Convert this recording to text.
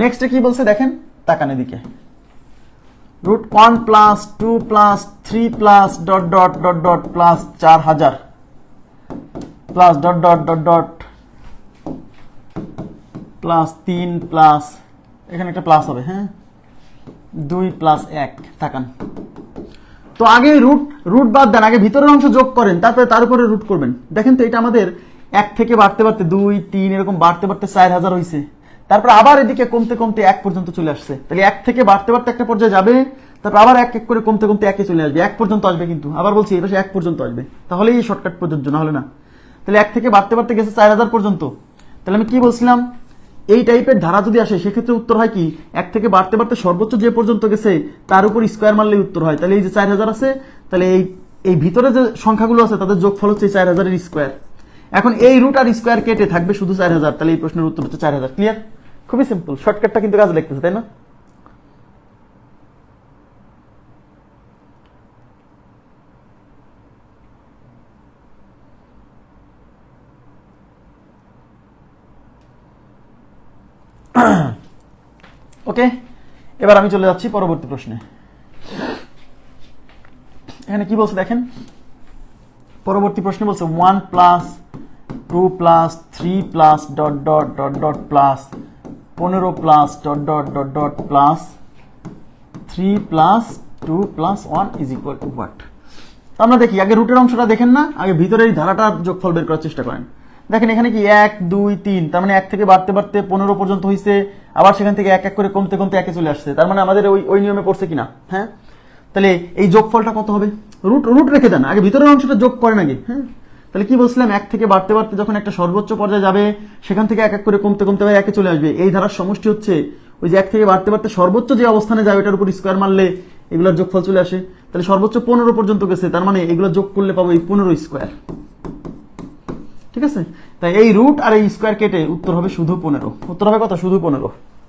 নেক্সটে কি বলছে দেখেন? তাকান এদিকে। Root one plus two plus three plus dot dot dot dot plus চার হাজার। Plus dot dot dot dot plus তিন প্লাস এখানে একটা প্লাস হবে হ্যাঁ? দুই প্লাস এক, তাকান। তো আগে রুট রুট বাদ দেন, আগে ভিতরের অংশ যোগ করেন, তারপরে তার উপরে রুট করবেন। দেখেন তো এটা আমাদের এক থেকে বাড়তে বাড়তে দুই, তিন, এরকম বাড়তে বাড়তে চার হাজার হয়েছে তারপর আবার এদিকে কমতে কমতে এক পর্যন্ত চলে আসছে। তাহলে এক থেকে বাড়তে বাড়তে একটা পর্যায়ে যাবে, তারপর আবার এক এক করে কমতে কমতে একে চলে আসবে। এক পর্যন্ত আসবে কিন্তু। আবার বলছি পাশে এক পর্যন্ত আসবে। তাহলে এই শর্টকাট প্রযোজ্য, না হলে না। তাহলে এক থেকে বাড়তে বাড়তে গেছে চার হাজার পর্যন্ত। তাহলে আমি কি বলছিলাম? এই টাইপের ধারা যদি আসে, সেক্ষেত্রে উত্তর হয় কি? এক থেকে বাড়তে বাড়তে সর্বোচ্চ যে পর্যন্ত গেছে, তার উপর স্কোয়ার মারলেই উত্তর হয়। তাহলে এই যে চার হাজার আছে, তাহলে এই এই ভিতরে যে সংখ্যাগুলো আছে, তাদের যোগফল হচ্ছে চার হাজারের স্কোয়ার এখন এই রুট আর স্কোয়ার কেটে থাকবে শুধু চার হাজার। তাহলে এই প্রশ্নের উত্তর হচ্ছে চার হাজার। ক্লিয়ার খুবই সিম্পল শর্টকাটটা কিন্তু কাজে লাগতেছে, তাই না? ওকে এবার আমি চলে যাচ্ছি পরবর্তী প্রশ্নে। এখানে কি বলছে দেখেন? পরবর্তী প্রশ্নে বলছে one plus two plus three plus dot dot dot dot plus পনেরো plus dot dot dot dot plus three plus two plus one is equal to what আমরা দেখি, আগে রুটের অংশটা দেখেন না, আগে ভিতরে এই ধারাটার যোগফল বের করার চেষ্টা করেন। দেখেন এখানে কি এক, দুই, তিন, তার মানে এক থেকে বাড়তে বাড়তে পনেরো পর্যন্ত হয়েছে আবার সেখান থেকে এক এক করে কমতে কমতে একে চলে আসছে। তার মানে আমাদের ওই ওই নিয়মে পড়ছে কিনা হ্যাঁ? তাহলে এই যোগফলটা কত হবে? রুট রুট রেখে দেন, আগে ভিতরের অংশটা যোগ করেন আগে হ্যাঁ? তাহলে কি বলছিলাম? এক থেকে বাড়তে বাড়তে যখন একটা সর্বোচ্চ পর্যায়ে যাবে, সেখান থেকে এক এক করে কমতে কমতে একে চলে আসবে। এই ধারার সমষ্টি হচ্ছে ওই যে এক থেকে বাড়তে বাড়তে সর্বোচ্চ যে অবস্থানে যাবে ওটার উপর স্কোয়ার মারলে এগুলোর যোগফল চলে আসে। তাহলে সর্বোচ্চ পনেরো পর্যন্ত গেছে, তার মানে এগুলো যোগ করলে পাবো এই পনেরো স্কোয়ার ঠিক আছে? তাই এই রুট আর এই স্কোয়ার কেটে উত্তর হবে শুধু পনেরো। উত্তর হবে কত? শুধু পনেরো।